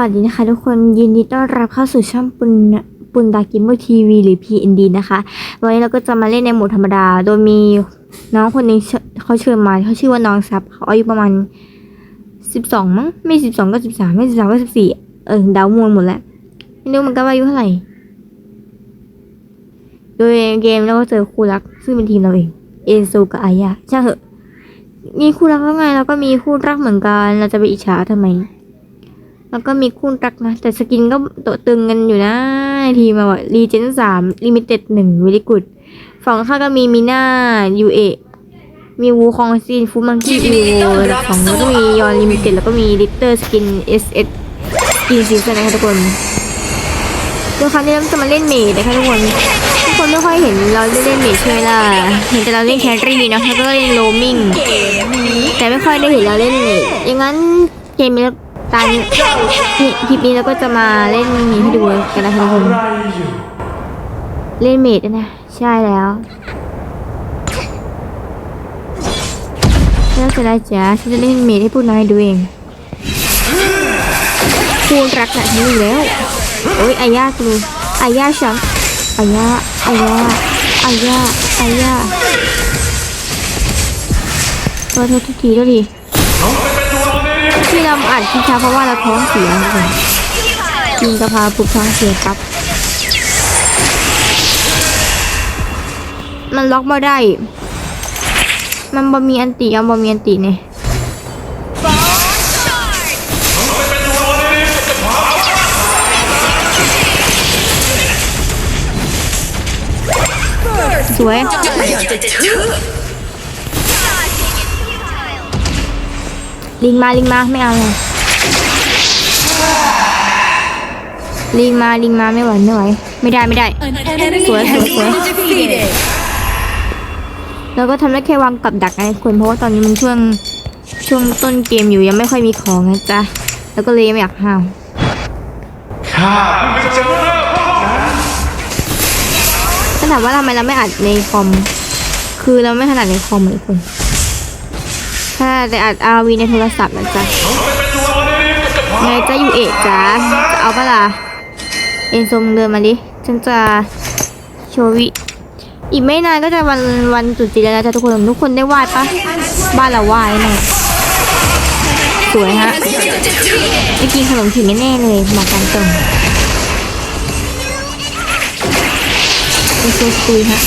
วัสดีนะคะทุกคนยินดีต้อนรับเข้าสู่ช่องปุณปุณดากิมเมอร์ทีวีหรือ PND นะคะ วันนี้เราก็จะมาเล่นในโหมดธรรมดา โดยมีน้องคนหนึงเขาเชิญมาเขาชื่อว่าน้องซับเขาอายุประมาณสิบสองมั้งไม่สิบสองก็สิบสามไม่สิบสามก็สิบสี่เออเดามวลหมดแล้วไม่รู้มันก็ว่าอายุเท่าไหร่ โดยเกมเราก็เจอคู่รักซึ่งเป็นทีมเราเองเอซูกับอายาช่เถอะมีคู่รักแล้วไงเราก็มีคู่รักเหมือนกันเราจะไปอิจฉาทำไม แล้วก็มีคู่รักนะ แต่สกินก็โตตึงกันอยู่นะ ทีมาว่ารีเจนสามลิมิเต็ดหนึ่งวิลิกุดฝั่งข้าก็มีมีน่ายูเอมีวูคองซีนฟูมังกี้อีโวของก็มียอนลิมิเต็ดแล้วก็มีลิเตอร์สกินเอสเอสกินซีซั่นนะคะทุกคนโดยครั้งนี้เราจะมาเล่นเมดนะคะทุกคนทุกคนไม่ค่อยเห็นเราเล่นเมดใช่ไหมล่ะเห็นแต่เราเล่นแครี่นะแล้วก็เล่นโรมิงแต่ไม่ค่อยได้เห็นเราเล่นเมดอย่างนั้นเกมนี้ ตอนนี้คลิปนี้เราก็จะมาเล่นนี้ให้ดูกันนะคะทุกคนเล่นเมดนะ ใช่แล้วแล้วเสร็จแล้จ้ะฉันจะเล่นเมดให้ผู้นายดูเองคูณรักนะฉันรู้แล้วโอ้ยอายากูอายาฉันอายาอายาอายาอายาโทษโทษทุกทีทุกที ที่เราอัดคลิปช้าเพราะว่าเราท้องเสียทุกคนกินกะเพราปุ๊บท้องเสียปั๊บมันล็อกมาได้ มันบ่มีอันติเอาบ่มีอันติเนี่ยสวย ลิงมาลิงมาไม่เอาเลยลิงมาลิงมาไม่ไหวไม่ไหวไม่ได้ไม่ได้ An enemy Swear, has swear, been defeated. เราก็ทำได้แค่วางกับดักนะทุกคนเพราะว่าตอนนี้มันช่วงช่วงต้นเกมอยู่ยังไม่ค่อยมีของนะจ๊ะแล้วก็เลยยังไม่อยากห้าวข้าเพิ่งจะเริ่มพวกนั้นถ้าถามว่าทำไมเราไม่อัดในคอม คือเราไม่ถนัดในคอมเลยทุก คนถ้าแต่อัดอาวีในโทรศัพท์นะจ๊ะไปเป็นตัวนี้กับพ่อไงจะอยู่เอกจ๊ะจะเอาปะล่ะเอ็นโซมเดินมาดิ ฉันจะโชว์วิ อีกไม่นานก็จะวันวันตรุษจีนแล้วนะจ๊ะทุกคน ทุกคนได้ไหว้ปะบ้านเราไหว้แน่สวยฮะไปกินขนมถึงแน่ๆเลยหมากันตรงเป็นโซสตุยฮะ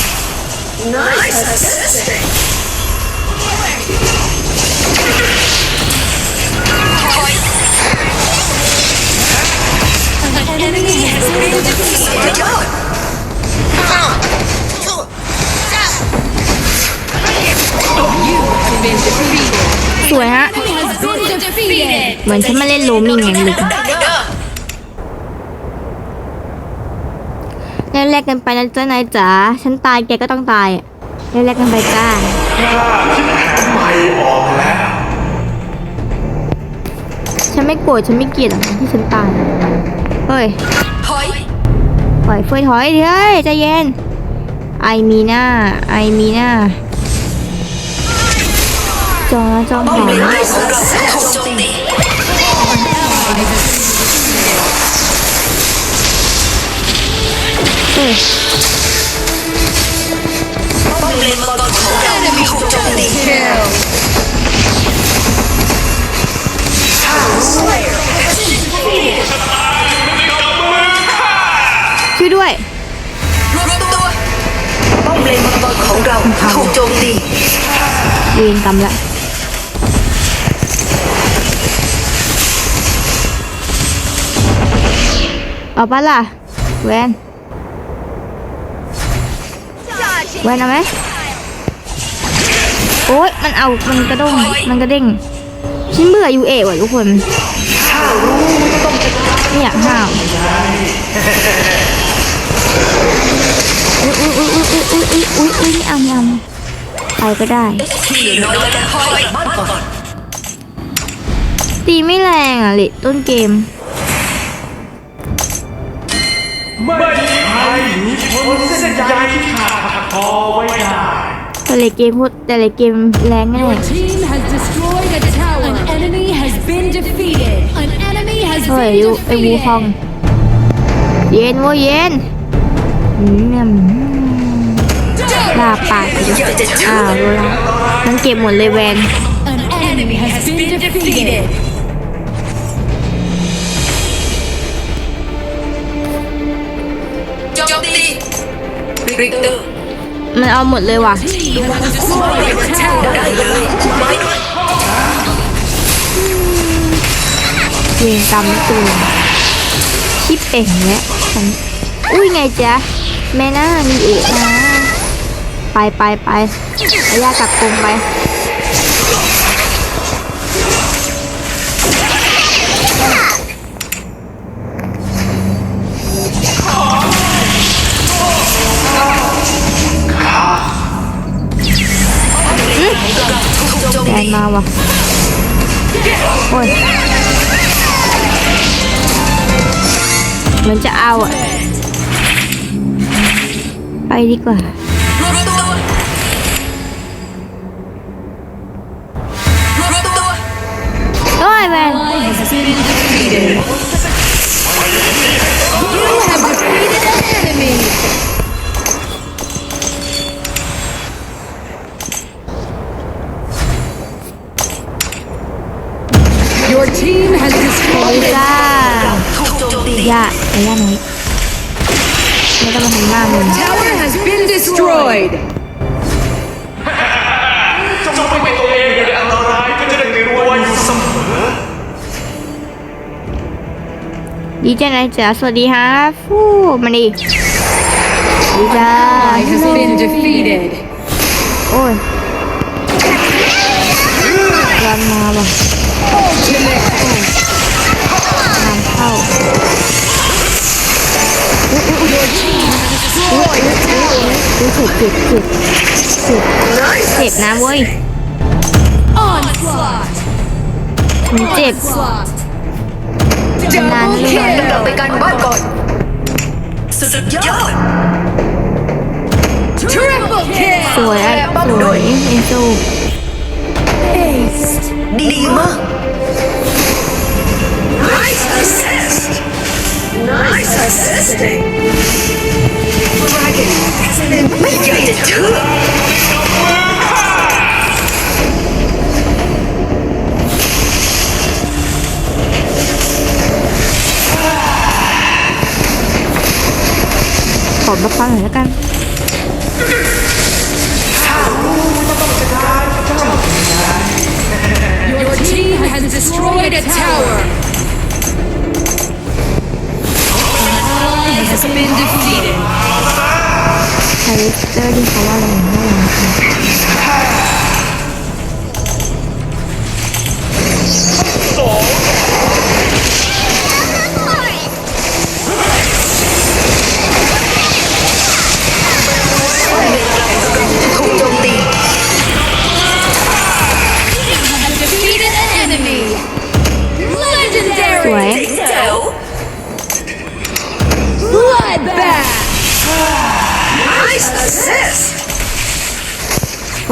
สวยฮะ เหมือนฉันมาเล่นโรมมิ่งไงไม่รู้แรกกันไปนะจ๊ะนายจ๋า ฉันตายแกก็ต้องตายอะแรกกันไปจ้าข้าคิดแผนใหม่ออกแล้ว ฉันไม่โกรธฉันไม่เกลียดหรอกที่ฉันตายเฮ้ยถอยปล่อยเฟยถอยดิเฮ้ยใจเย็นไอมีหน้าไอมีหน้าจองนะจองหอมเฮ้ย ช่วยด้วย รวมตัวป้อมเลนมังกรของเราถูกโจมตีเวรกรรมละเอาปะล่ะแวนแวนเอาไหมโอ๊ยมันเอามันกระด้งมันกระเด้งฉันเบื่อยูเอว่ะทุกคนไม่อยากห้าว อุ้ยอุ้ยอุ้ยอุ้ยอุ้ยอุ้ยอุ้ยอุ้ยไม่เอาไม่เอาใครก็ได้ที่อน้อยแล้วคอยบ้านก่อนตีไม่แรงอะเลยต้นเกมไม่มีใครหนีพ้นเส้นใยที่ขาดถักทอไว้ได้แต่ลยเกมพูดแต่ลยเกมแรงแน่ Your team has destroyed a tower. An enemy has been defeated. An enemy เฮ้ยไอวูฮองเย็นโว้ยเย็นอืม เนี่ยลาปากไปดิอ้าวรู้แล้วมันเก็บหมดเลยแวนโจมตีริกเตอร์มันเอาหมดเลยว่ะเลยไม้ด้วรกรรมตัวชิปเป่งแล้วฉันอุ้ยไงจ๊ะ แม่น่ามีเอะนะไปไปไปอาญากลับกรงไปแกนมาว่ะโอ้ยมันจะเอาอะ ไปดีกว่า รวมตัวรวมตัว โอ้ยแวน Has been defeated. You have defeated an enemy. Your team has ไป destroyed จ้า ถูกโจมตี ย่าไอ้ย่าน้อยไม่ต้องมาทำหน้ามึง tower has been Destroyed. จงไม่เป็นตัวเองอยู่ในอันตรายก็จะได้รู้ว่าอยู่เสมอดีจ้านะจ๊ะสวัสดีฮะฟู้มาดิดีจ้า Ally has been defeated. โอ้ยรันมาว่ะงานเข้าอุ้ย อุ้ยอุ้ยเจ็บเจ็บเจ็บเจ็บนะเว้ยมันเจ็บนานนี่เลยกลับไปกันบ้าน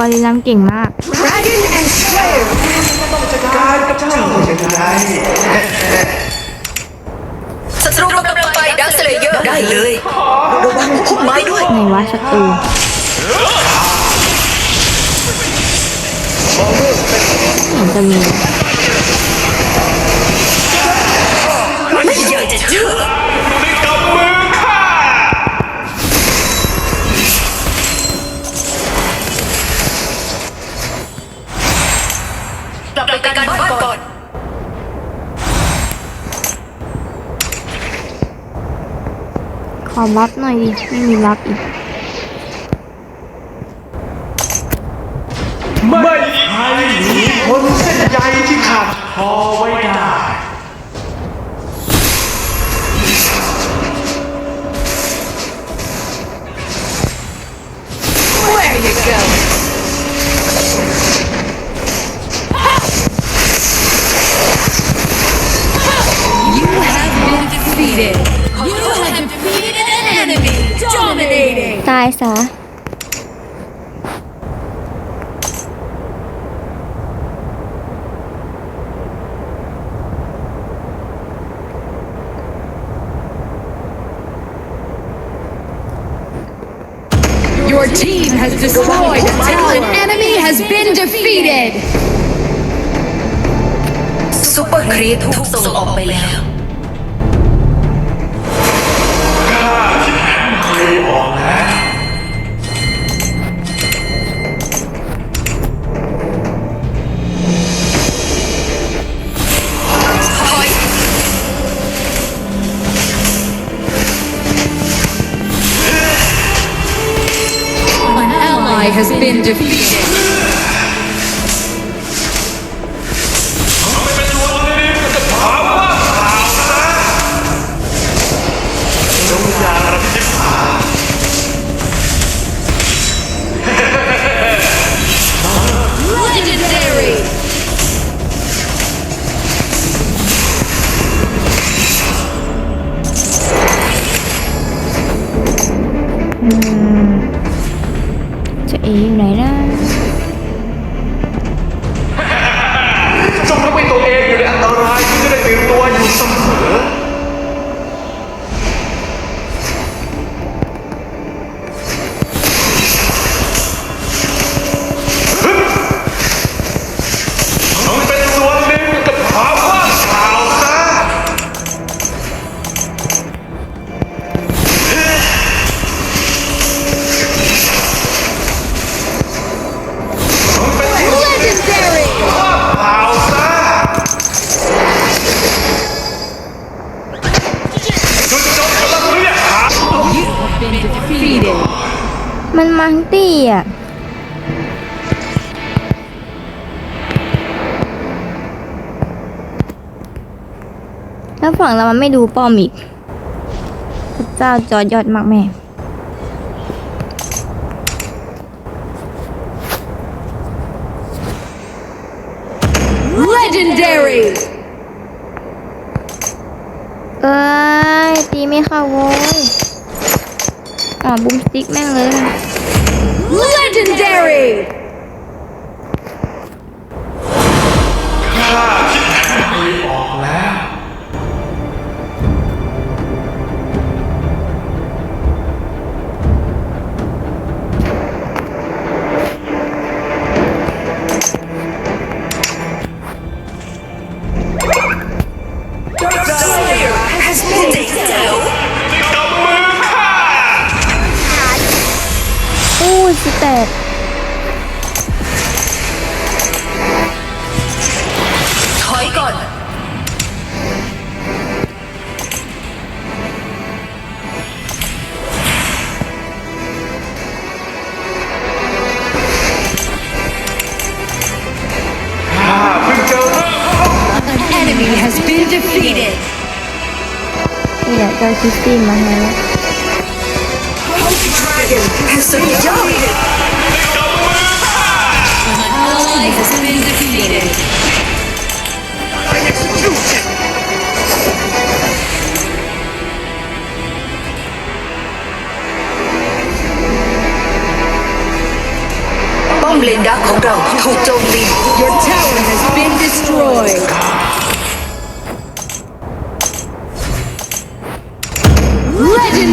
ฟอริลัมเก่งมาก Dragon and Slayer การกับเจ้าอย่างไรศัตรูกำลังไปดักสเลเยอร์ได้เลยระวังคุ้มไม้ด้วยไหนวะศัตรูเห็นจะมีไม่อยากจะเชื่อในกำมือ ขอรับหน่อยดิ ไม่มีรับอีก ไม่ใครหนีพ้นเส้นใยที่ขาดพอไว้ายซะซุปเปอร์ครีปถูกส่งออกไปแล้วข้าแข็งเคยออกแล้ว has been defeated. มันมังตี้อะแล้วฝั่งเรามันไม่ดูป้อมอีกพระเจ้าจอดยอดมากแม่ Legendary เอ้ยตีไม่เข้าโว้ย อ๋อบูมสติ๊กแม่งเลย Legendary PC see my hand. Dragon has subjugated. An ally has. I execute. Bom lên đá của đầu thuộc Your tower has been destroyed.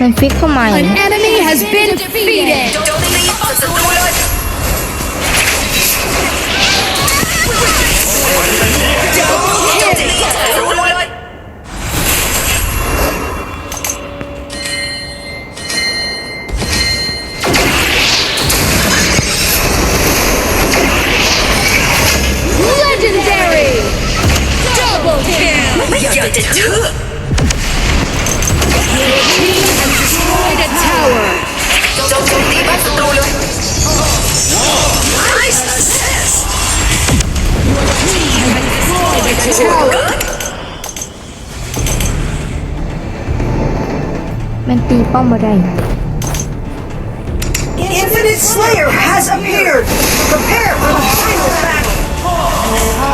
Benfica mine. An enemy has been defeated. Double ด้ Infinite Slayer has appeared. Prepare for the final battle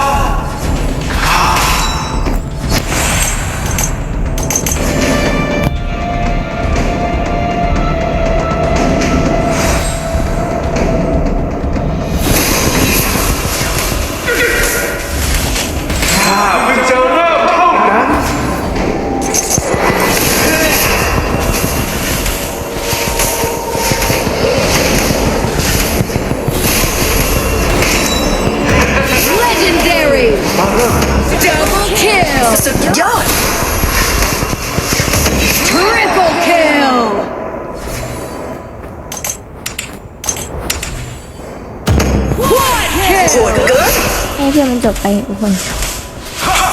เพื่มันจบไปทุกคน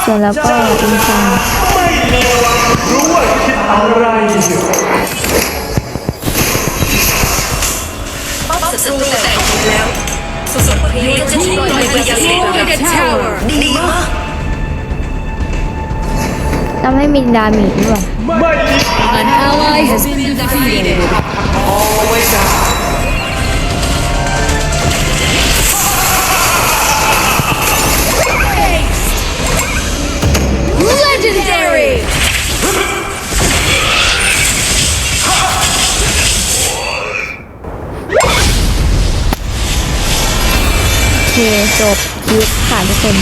ส่วนแล้วก็อินซังไม่มีวันรู้ว่าคิดอะไรอยู่ศัตรูแตกอีกแล้วสุดๆพยายามจะช่วยไปยัง Destroyed a tower! ดีมากทำให้มีดามจด้วยม่มี An ally has been defeated. เอ จบคลิปค่ะทุกคน